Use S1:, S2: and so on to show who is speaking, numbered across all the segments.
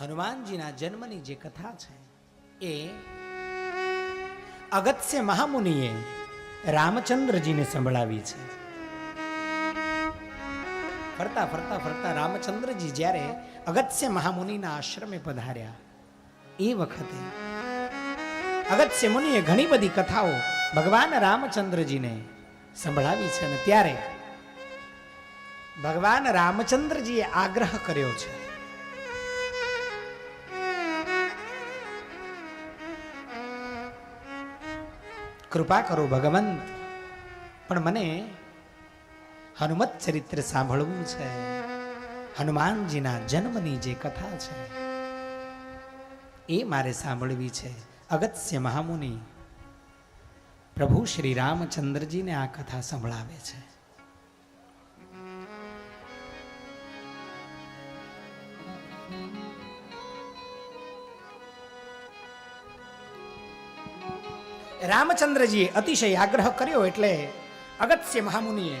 S1: હનુમાનજીના જન્મની જે કથા છે, એ અગત્ય મહામુનિએ રામચંદ્રજીને સંભળાવી છે. ફરતા ફરતા ફરતા રામચંદ્રજી જ્યારે અગત્ય મહામુનિના આશ્રમે પધાર્યા, એ વખતે અગત્ય મુનિએ ઘણી બધી કથાઓ ભગવાન રામચંદ્રજીને સંભળાવી છે અને ત્યારે ભગવાન રામચંદ્રજીએ આગ્રહ કર્યો છે. કૃપા કરો ભગવંત. પણ મને હનુમત ચરિત્ર સાંભળવું છે. હનુમાનજીના જન્મની જે કથા છે, એ મારે સાંભળવી છે. અગત્ય મહામુનિ, પ્રભુ શ્રી રામચંદ્રજીને આ કથા સંભળાવે છે. રામચંદ્રજીએ અતિશય આગ્રહ કર્યો એટલે અગત્ય મહામુનિએ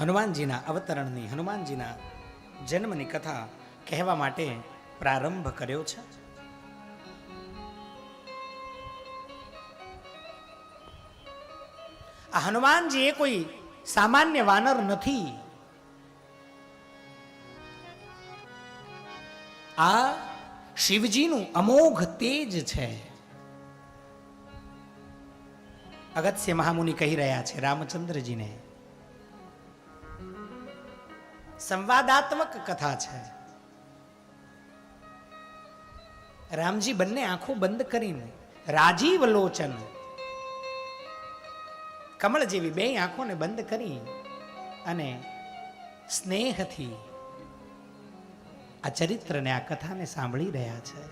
S1: હનુમાનજીના અવતરણની હનુમાનજીના જન્મની કથા કહેવા માટે પ્રારંભ કર્યો છે. આ હનુમાનજી એ કોઈ સામાન્ય વાનર નથી. આ શિવજીનું અમોઘ તેજ છે. અગત્ય મહામુનિ કહી રહ્યા છે રામચંદ્રજીને. સંવાદાત્મક કથા છે. રામજી બંને આંખો બંધ કરીને રાજીવ લોચન કમળ જેવી બે આંખોને બંધ કરી અને સ્નેહથી આ ચરિત્રને, આ કથાને સાંભળી રહ્યા છે.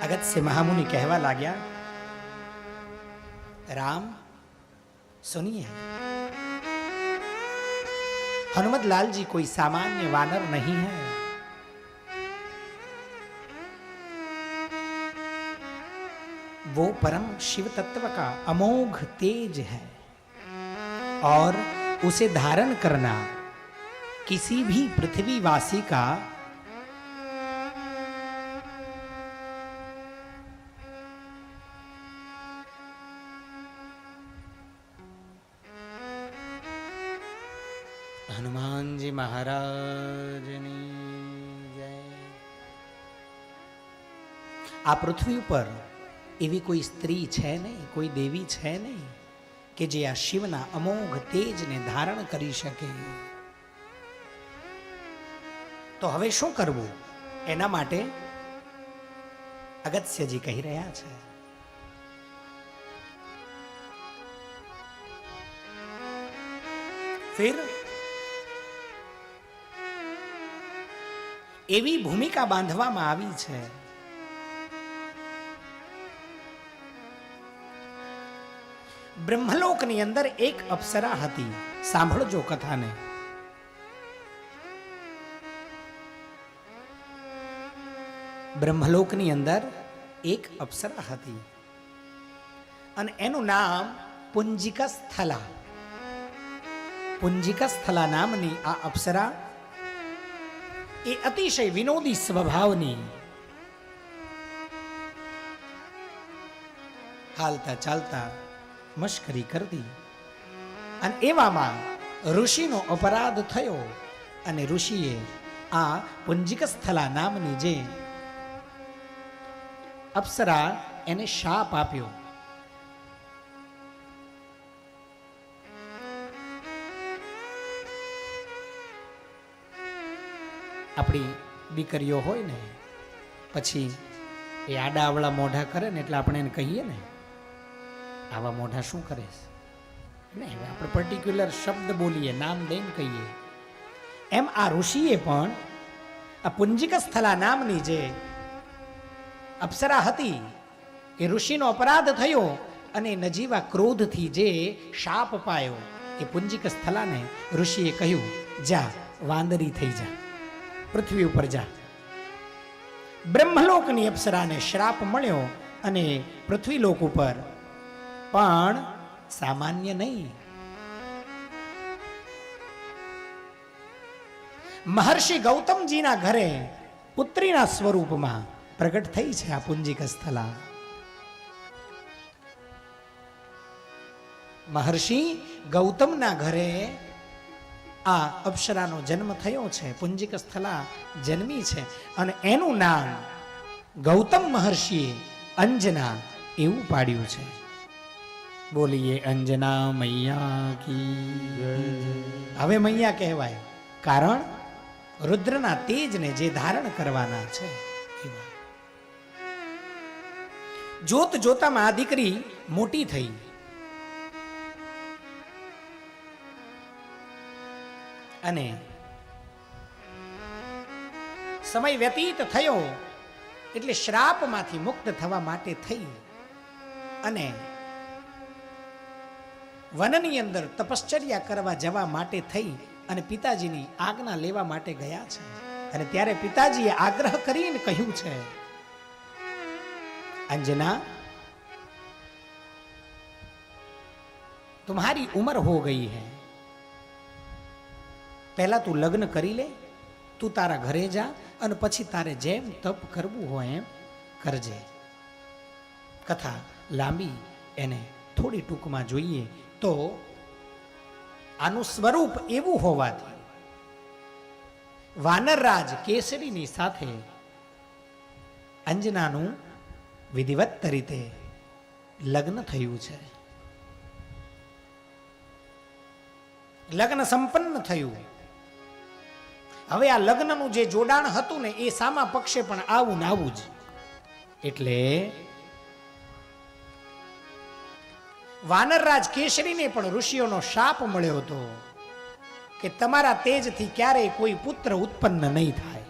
S1: અગત્ય મહામુનિ કહેવા લાગ્યા, રામ, સુનિએ, હનુમતલાલજી કોઈ સામાન્ય વાનર નહીં હૈ. वो परम शिव तत्व का अमोघ तेज है। और उसे धारण करना किसी भी पृथ्वीवासी का हनुमान जी महाराज ने जय। आप पृथ्वी पर એવી કોઈ સ્ત્રી છે નહીં, કોઈ દેવી છે નહીં કે જે આ શિવના અમોઘ તેજને ધારણ કરી શકે. તો હવે શું કરવું? એના માટે અગત્યજી કહી રહ્યા છે. એવી ભૂમિકા બાંધવામાં આવી છે બ્રહ્મલોકની અંદર એક અપ્સરા હતી. સાંભળજો કથાને. બ્રહ્મલોકની અંદર એક અપ્સરા હતી. અને એનું નામ પુંજિકા સ્થલા પુંજિકા સ્થલા નામની આ અપ્સરા એ અતિશય વિનોદી સ્વભાવની હાલતા ચાલતા મશ્કરી કરતી. અને એવામાં ઋષિનો અપરાધ થયો અને ઋષિએ આ પુંજિક સ્થલા નામની જે અપ્સરા એને શાપ આપ્યો. આપણી દીકરીઓ હોય ને, પછી એ આડા આવડા મોઢા કરે ને એટલે આપણે એને કહીએ ને આવા મોઢા શું કરે છે? નહીં, હવે આપણે પર્ટિક્યુલર શબ્દ બોલીએ, નામ દઈને કહીએ. એમ આ ઋષિએ પણ આ પુંજિક સ્થલા નામની જે અપ્સરા હતી, એ ઋષિનો અપરાધ થયો અને નજીવા ક્રોધથી જે શાપ પાયો, એ પુંજિક સ્થલાને ઋષિએ કહ્યું, જા, વાંદરી થઈ જા, પૃથ્વી ઉપર જા. બ્રહ્મલોકની અપ્સરાને શ્રાપ મળ્યો અને પૃથ્વીલોક ઉપર પણ સામાન્ય નહીં. મહર્ષિ ગૌતમજીના ઘરે પુત્રીના સ્વરૂપમાં પ્રગટ થઈ છે આ પુંજીક સ્થલા. મહર્ષિ ગૌતમના ઘરે આ અપ્સરાનો જન્મ થયો છે, પુંજીક સ્થલા જન્મી છે અને એનું નામ ગૌતમ મહર્ષિએ અંજના એવું પાડ્યું છે. બોલીએ, અંજના મૈયા કી હવે મૈયા કહેવાય, કારણ રુદ્રના તેજને જે ધારણ કરવાના છે જોત જોતામાં આ દીકરી મોટી થઈ. અને સમય વ્યતીત થયો, એટલે શ્રાપમાંથી મુક્ત થવા માટે થઈ. અને વનની અંદર તપશ્ચર્યા કરવા જવા માટે થઈ અને પિતાજીની આજ્ઞા લેવા માટે ગયા છે. અને ત્યારે પિતાજીએ આગ્રહ કરીને કહ્યું છે, અંજના, તુમ્હારી ઉંમર હો ગઈ હૈ. પહેલા તું લગ્ન કરી લે, તું તારા ઘરે જા અને પછી તારે જેમ તપ કરવું હોય એમ કરજે. કથા લાંબી, એને થોડી ટૂંકમાં જોઈએ તો આનું સ્વરૂપ એવું હોવાથી વાનરરાજ કેસરીની સાથે અંજનાનું વિધિવત રીતે લગ્ન થયું છે. લગ્ન સંપન્ન થયું. હવે આ લગ્નનું જે જોડાણ હતું ને એ સામા પક્ષે પણ આવું ને આવું જ. એટલે વાનરરાજ કેસરીને પણ ઋષિઓનો શાપ મળ્યો હતો કે તમારા તેજથી ક્યારેય કોઈ પુત્ર ઉત્પન્ન નહીં થાય.